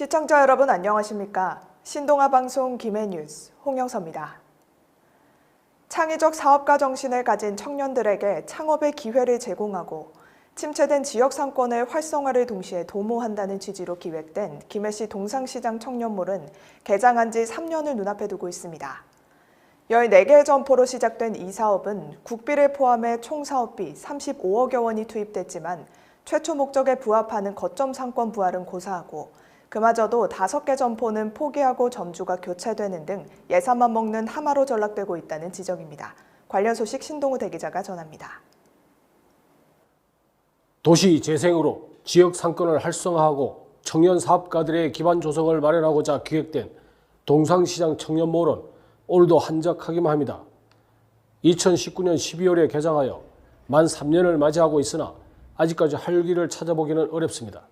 시청자 여러분 안녕하십니까? 신동아 방송 김해 뉴스 홍영서입니다. 창의적 사업가 정신을 가진 청년들에게 창업의 기회를 제공하고 침체된 지역 상권의 활성화를 동시에 도모한다는 취지로 기획된 김해시 동상시장 청년몰은 개장한 지 3년을 눈앞에 두고 있습니다. 14개의 점포로 시작된 이 사업은 국비를 포함해 총 사업비 35억여 원이 투입됐지만 최초 목적에 부합하는 거점 상권 부활은 고사하고 그마저도 5개 점포는 포기하고 점주가 교체되는 등 예산만 먹는 하마로 전락되고 있다는 지적입니다. 관련 소식 신동우 대기자가 전합니다. 도시 재생으로 지역 상권을 활성화하고 청년 사업가들의 기반 조성을 마련하고자 기획된 동상시장 청년몰은 오늘도 한적하기만 합니다. 2019년 12월에 개장하여 만 3년을 맞이하고 있으나 아직까지 활기를 찾아보기는 어렵습니다.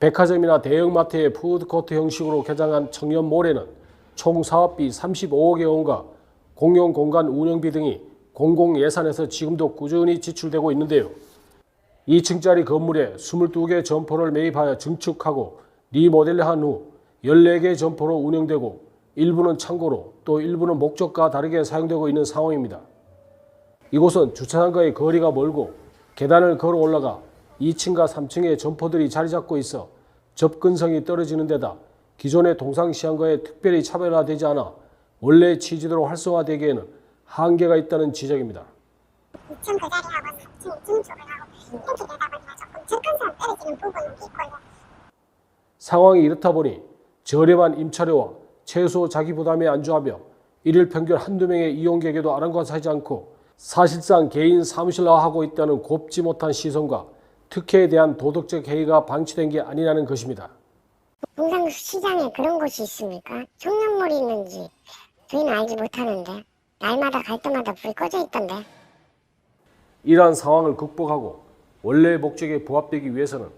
백화점이나 대형마트의 푸드코트 형식으로 개장한 청년몰에는 총 사업비 35억여 원과 공용 공간 운영비 등이 공공 예산에서 지금도 꾸준히 지출되고 있는데요. 2층짜리 건물에 22개 점포를 매입하여 증축하고 리모델링한 후 14개 점포로 운영되고 일부는 창고로 또 일부는 목적과 다르게 사용되고 있는 상황입니다. 이곳은 주차장과의 거리가 멀고 계단을 걸어 올라가 2층과 3층의 점포들이 자리 잡고 있어 접근성이 떨어지는 데다 기존의 동상시장과의 특별히 차별화되지 않아 원래 취지대로 활성화되기에는 한계가 있다는 지적입니다. 2층 그 자리하고 3층 증축을 하고 이렇게 되다 보니까 조금 접근성 떨어지는 부분이 있고요. 상황이 이렇다 보니 저렴한 임차료와 최소 자기 부담에 안주하며 일일 평균 한두 명의 이용객에도 아랑곳하지 않고 사실상 개인 사무실화하고 있다는 곱지 못한 시선과 특혜에 대한 도덕적 해이가 방치된 게 아니라는 것입니다. 동상 시장에 그런 곳이 있습니까? 청년몰이 있는지 저희는 알지 못하는데 날마다 갈 때마다 불이 꺼져 있던데 이러한 상황을 극복하고 원래 목적에 부합되기 위해서는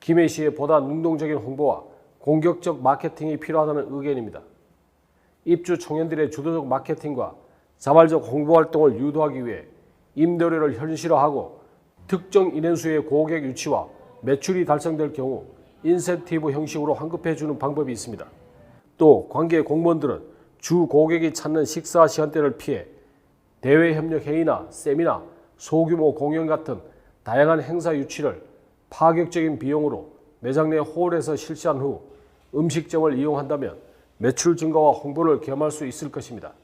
김해 시의 보다 능동적인 홍보와 공격적 마케팅이 필요하다는 의견입니다. 입주 청년들의 주도적 마케팅과 자발적 홍보 활동을 유도하기 위해 임대료를 현실화하고 특정 인원수의 고객 유치와 매출이 달성될 경우 인센티브 형식으로 환급해 주는 방법이 있습니다. 또 관계 공무원들은 주 고객이 찾는 식사 시간대를 피해 대외 협력 회의나 세미나, 소규모 공연 같은 다양한 행사 유치를 파격적인 비용으로 매장 내 홀에서 실시한 후 음식점을 이용한다면 매출 증가와 홍보를 겸할 수 있을 것입니다.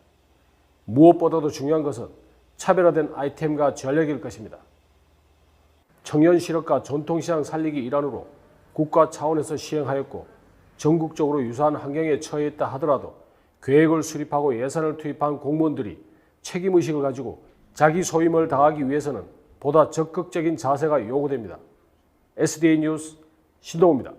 무엇보다도 중요한 것은 차별화된 아이템과 전략일 것입니다. 청년 실업과 전통시장 살리기 일환으로 국가 차원에서 시행하였고 전국적으로 유사한 환경에 처해 있다 하더라도 계획을 수립하고 예산을 투입한 공무원들이 책임의식을 가지고 자기 소임을 다하기 위해서는 보다 적극적인 자세가 요구됩니다. SDA 뉴스 신동우입니다.